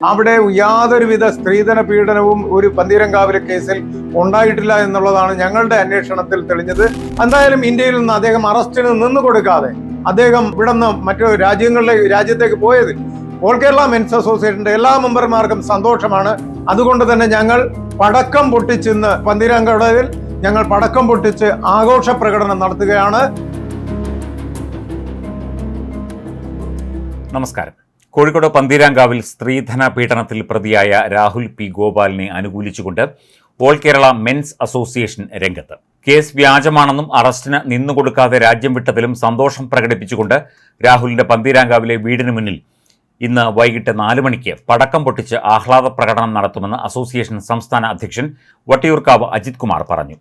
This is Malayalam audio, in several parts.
അവിടെ യാതൊരുവിധ സ്ത്രീധന പീഡനവും ഒരു പന്തീരങ്കാവിലെ കേസിൽ ഉണ്ടായിട്ടില്ല എന്നുള്ളതാണ് ഞങ്ങളുടെ അന്വേഷണത്തിൽ തെളിഞ്ഞത്. എന്തായാലും ഇന്ത്യയിൽ നിന്ന് അദ്ദേഹം അറസ്റ്റിന് നിന്ന് കൊടുക്കാതെ അദ്ദേഹം ഇവിടെ നിന്ന് മറ്റു രാജ്യങ്ങളിലെ രാജ്യത്തേക്ക് പോയത് ഓൾ കേരള മെൻസ് അസോസിയേഷന്റെ എല്ലാ മെമ്പർമാർക്കും സന്തോഷമാണ്. അതുകൊണ്ട് തന്നെ ഞങ്ങൾ പടക്കം പൊട്ടിച്ചിന്ന് പന്തീരങ്കടവിൽ ഞങ്ങൾ പടക്കം പൊട്ടിച്ച് ആഘോഷ പ്രകടനം നടത്തുകയാണ്. നമസ്കാരം. കോഴിക്കോട് പന്തീരാങ്കാവിൽ സ്ത്രീധന പീഡനത്തിൽ പ്രതിയായ രാഹുൽ പി ഗോപാലിനെ അനുകൂലിച്ചുകൊണ്ട് ഓൾ കേരള മെൻസ് അസോസിയേഷൻ രംഗത്ത്. കേസ് വ്യാജമാണെന്നും അറസ്റ്റിന് നിന്നുകൊടുക്കാതെ രാജ്യം വിട്ടതിലും സന്തോഷം പ്രകടിപ്പിച്ചുകൊണ്ട് രാഹുലിന്റെ പന്തീരാങ്കാവിലെ വീടിന് മുന്നിൽ ഇന്ന് വൈകിട്ട് നാല് മണിക്ക് പടക്കം പൊട്ടിച്ച് ആഹ്ലാദ പ്രകടനം നടത്തുമെന്ന് അസോസിയേഷൻ സംസ്ഥാന അധ്യക്ഷൻ വട്ടിയൂർക്കാവ് അജിത് കുമാർ പറഞ്ഞു.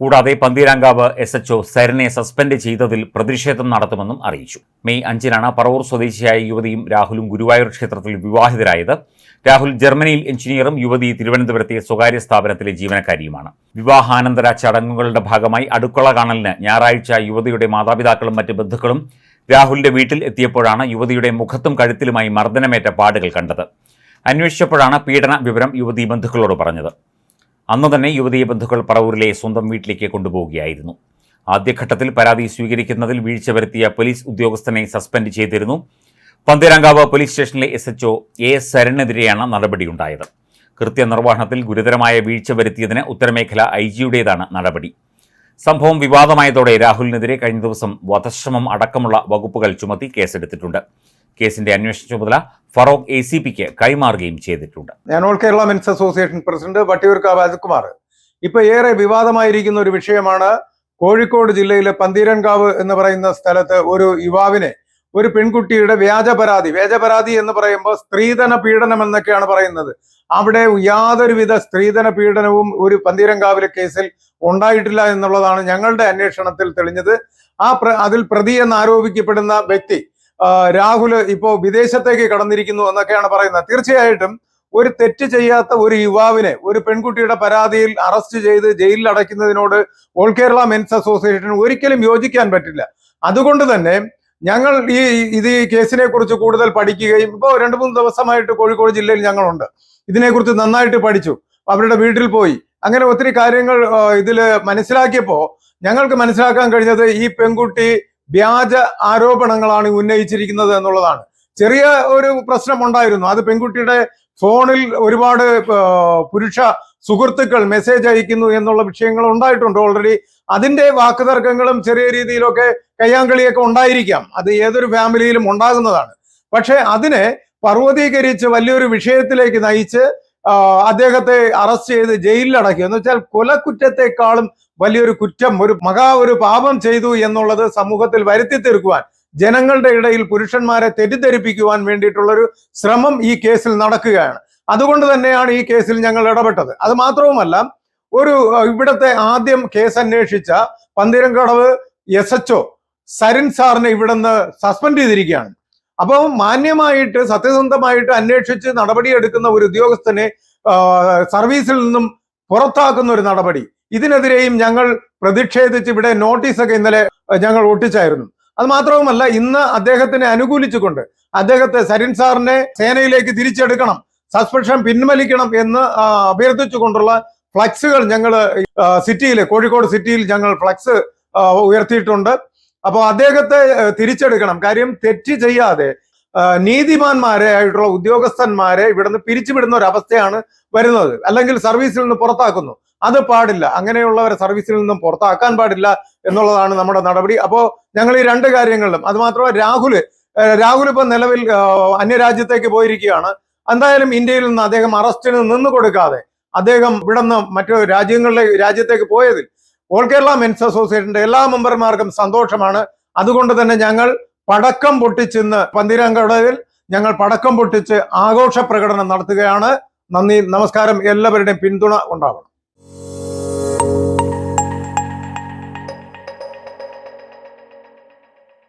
കൂടാതെ പന്തീരാങ്കാവ് എസ് എച്ച്ഒ സരനെ സസ്പെൻഡ് ചെയ്തതിൽ പ്രതിഷേധം നടത്തുമെന്നും അറിയിച്ചു. മെയ് അഞ്ചിനാണ് പറവൂർ സ്വദേശിയായ യുവതിയും രാഹുലും ഗുരുവായൂർ ക്ഷേത്രത്തിൽ വിവാഹിതരായത്. രാഹുൽ ജർമ്മനിയിൽ എഞ്ചിനീയറും യുവതി തിരുവനന്തപുരത്തെ സ്വകാര്യ സ്ഥാപനത്തിലെ ജീവനക്കാരിയുമാണ്. വിവാഹാനന്തര ചടങ്ങുകളുടെ ഭാഗമായി അടുക്കള കാണലിന് ഞായറാഴ്ച യുവതിയുടെ മാതാപിതാക്കളും മറ്റ് ബന്ധുക്കളും രാഹുലിന്റെ വീട്ടിൽ എത്തിയപ്പോഴാണ് യുവതിയുടെ മുഖത്തും കഴുത്തിലുമായി മർദ്ദനമേറ്റ പാടുകൾ കണ്ടത്. അന്വേഷിച്ചപ്പോഴാണ് പീഡന വിവരം യുവതി ബന്ധുക്കളോട് പറഞ്ഞത്. അന്നു തന്നെ യുവതിയെ ബന്ധുക്കൾ പറവൂരിലെ സ്വന്തം വീട്ടിലേക്ക് കൊണ്ടുപോവുകയായിരുന്നു. ആദ്യഘട്ടത്തിൽ പരാതി സ്വീകരിക്കുന്നതിൽ വീഴ്ച വരുത്തിയ പോലീസ് ഉദ്യോഗസ്ഥനെ സസ്പെൻഡ് ചെയ്തിരുന്നു. പന്തീരാങ്കാവ് പോലീസ് സ്റ്റേഷനിലെ എസ് എച്ച്ഒ എ സരനെതിരെയാണ് നടപടിയുണ്ടായത്. കൃത്യനിർവഹണത്തിൽ ഗുരുതരമായ വീഴ്ച വരുത്തിയതിന് ഉത്തരമേഖല ഐ ജിയുടേതാണ് നടപടി. സംഭവം വിവാദമായതോടെ രാഹുലിനെതിരെ കഴിഞ്ഞ ദിവസം വധശ്രമം അടക്കമുള്ള വകുപ്പുകൾ ചുമത്തി കേസെടുത്തിട്ടുണ്ട്. കേസിന്റെ അന്വേഷണ ചുമതല ഫറോക്ക് എ സി പിക്ക് കൈമാറുകയും ചെയ്തിട്ടുണ്ട്. ഞാൻ all Kerala men's association president Vattiyoorkavu Ajithkumar ഇപ്പൊ ഏറെ വിവാദമായിരിക്കുന്ന ഒരു വിഷയമാണ് കോഴിക്കോട് ജില്ലയിലെ പന്തീരൻകാവ് എന്ന് പറയുന്ന സ്ഥലത്ത് ഒരു യുവാവിനെ ഒരു പെൺകുട്ടിയുടെ വ്യാജ പരാതി വ്യാജ പരാതി എന്ന് പറയുമ്പോൾ സ്ത്രീധന പീഡനം എന്നൊക്കെയാണ് പറയുന്നത്. അവിടെ യാതൊരുവിധ സ്ത്രീധന പീഡനവും ഒരു പന്തീരങ്കാവിലെ കേസിൽ ഉണ്ടായിട്ടില്ല എന്നുള്ളതാണ് ഞങ്ങളുടെ അന്വേഷണത്തിൽ തെളിഞ്ഞത്. ആ അതിൽ പ്രതി എന്ന് ആരോപിക്കപ്പെടുന്ന വ്യക്തി രാഹുൽ ഇപ്പോ വിദേശത്തേക്ക് കടന്നിരിക്കുന്നു എന്നൊക്കെയാണ് പറയുന്നത്. തീർച്ചയായിട്ടും ഒരു തെറ്റ് ചെയ്യാത്ത ഒരു യുവാവിനെ ഒരു പെൺകുട്ടിയുടെ പരാതിയിൽ അറസ്റ്റ് ചെയ്ത് ജയിലിൽ അടയ്ക്കുന്നതിനോട് ഓൾ കേരള മെൻസ് അസോസിയേഷൻ ഒരിക്കലും യോജിക്കാൻ പറ്റില്ല. അതുകൊണ്ട് തന്നെ ഞങ്ങൾ ഈ ഇത് ഈ കേസിനെ കുറിച്ച് കൂടുതൽ പഠിക്കുകയും ഇപ്പോൾ രണ്ട് മൂന്ന് ദിവസമായിട്ട് കോഴിക്കോട് ജില്ലയിൽ ഞങ്ങളുണ്ട്. ഇതിനെക്കുറിച്ച് നന്നായിട്ട് പഠിച്ചു. അവരുടെ വീട്ടിൽ പോയി. അങ്ങനെ ഒത്തിരി കാര്യങ്ങൾ ഇതിൽ മനസ്സിലാക്കിയപ്പോൾ ഞങ്ങൾക്ക് മനസ്സിലാക്കാൻ കഴിഞ്ഞത് ഈ പെൺകുട്ടി വ്യാജ ആരോപണങ്ങളാണ് ഉന്നയിച്ചിരിക്കുന്നത് എന്നുള്ളതാണ്. ചെറിയ ഒരു പ്രശ്നം ഉണ്ടായിരുന്നു അത് പെൺകുട്ടിയുടെ ഫോണിൽ ഒരുപാട് പുരുഷ സുഹൃത്തുക്കൾ മെസ്സേജ് അയക്കുന്നു എന്നുള്ള വിഷയങ്ങൾ ഉണ്ടായിട്ടുണ്ട്. ഓൾറെഡി അതിന്റെ വാക്കുതർക്കങ്ങളും ചെറിയ രീതിയിലൊക്കെ കയ്യാങ്കളിയൊക്കെ ഉണ്ടായിരിക്കാം. അത് ഏതൊരു ഫാമിലിയിലും ഉണ്ടാകുന്നതാണ്. പക്ഷെ അതിനെ പർവതീകരിച്ച് വലിയൊരു വിഷയത്തിലേക്ക് നയിച്ച് അദ്ദേഹത്തെ അറസ്റ്റ് ചെയ്ത് ജയിലിൽ അടക്കി എന്ന് വെച്ചാൽ കൊലക്കുറ്റത്തെക്കാളും വലിയൊരു കുറ്റം ഒരു മഹാ ഒരു പാപം ചെയ്തു എന്നുള്ളത് സമൂഹത്തിൽ വരുത്തി തീർക്കുവാൻ ജനങ്ങളുടെ ഇടയിൽ പുരുഷന്മാരെ തെറ്റിദ്ധരിപ്പിക്കുവാൻ വേണ്ടിയിട്ടുള്ള ഒരു ശ്രമം ഈ കേസിൽ നടക്കുകയാണ്. അതുകൊണ്ട് തന്നെയാണ് ഈ കേസിൽ ഞങ്ങൾ ഇടപെട്ടത്. അത് മാത്രവുമല്ല ഒരു ഇവിടത്തെ ആദ്യം കേസ് അന്വേഷിച്ച Pantheeramkadavu S H O Sarin സാറിനെ ഇവിടുന്ന് സസ്പെൻഡ് ചെയ്തിരിക്കുകയാണ്. അപ്പോൾ മാന്യമായിട്ട് സത്യസന്ധമായിട്ട് അന്വേഷിച്ച് നടപടിയെടുക്കുന്ന ഒരു ഉദ്യോഗസ്ഥനെ സർവീസിൽ നിന്നും പുറത്താക്കുന്ന ഒരു നടപടി. ഇതിനെതിരെയും ഞങ്ങൾ പ്രതിഷേധിച്ച് ഇവിടെ നോട്ടീസൊക്കെ ഇന്നലെ ഞങ്ങൾ ഒട്ടിച്ചായിരുന്നു. അത് മാത്രവുമല്ല ഇന്ന് അദ്ദേഹത്തിനെ അനുകൂലിച്ചുകൊണ്ട് അദ്ദേഹത്തെ സരിൻ സാറിനെ സേനയിലേക്ക് തിരിച്ചെടുക്കണം സസ്പെൻഷൻ പിൻവലിക്കണം എന്ന് അഭ്യർത്ഥിച്ചുകൊണ്ടുള്ള ഫ്ലക്സുകൾ ഞങ്ങൾ സിറ്റിയിൽ കോഴിക്കോട് സിറ്റിയിൽ ഞങ്ങൾ ഫ്ലക്സ് ഉയർത്തിയിട്ടുണ്ട്. അപ്പോൾ അദ്ദേഹത്തെ തിരിച്ചെടുക്കണം. കാര്യം തെറ്റ് ചെയ്യാതെ നീതിമാന്മാരെ ആയിട്ടുള്ള ഉദ്യോഗസ്ഥന്മാരെ ഇവിടുന്ന് പിരിച്ചുവിടുന്ന ഒരു അവസ്ഥയാണ് വരുന്നത്. അല്ലെങ്കിൽ സർവീസിൽ നിന്ന് പുറത്താക്കുന്നു. അത് പാടില്ല. അങ്ങനെയുള്ളവരെ സർവീസിൽ നിന്നും പുറത്താക്കാൻ പാടില്ല എന്നുള്ളതാണ് നമ്മുടെ നടപടി. അപ്പോൾ ഞങ്ങൾ ഈ രണ്ട് കാര്യങ്ങളിലും അത് മാത്രമല്ല രാഹുൽ രാഹുൽ ഇപ്പൊ നിലവിൽ അന്യ അന്യരാജ്യത്തേക്ക് പോയിരിക്കുകയാണ്. എന്തായാലും ഇന്ത്യയിൽ നിന്ന് അദ്ദേഹം അറസ്റ്റിന് നിന്ന് കൊടുക്കാതെ അദ്ദേഹം ഇവിടെ നിന്ന് മറ്റു രാജ്യങ്ങളിലെ രാജ്യത്തേക്ക് പോയതിൽ ഓൾ കേരള മെൻസ് അസോസിയേഷന്റെ എല്ലാ മെമ്പർമാർക്കും സന്തോഷമാണ്. അതുകൊണ്ട് തന്നെ ഞങ്ങൾ പടക്കം പൊട്ടിച്ചിന്ന് പന്തീരങ്കടവിൽ ഞങ്ങൾ പടക്കം പൊട്ടിച്ച് ആഘോഷ പ്രകടനം നടത്തുകയാണ്. നന്ദി നമസ്കാരം. എല്ലാവരുടെയും പിന്തുണ ഉണ്ടാവണം.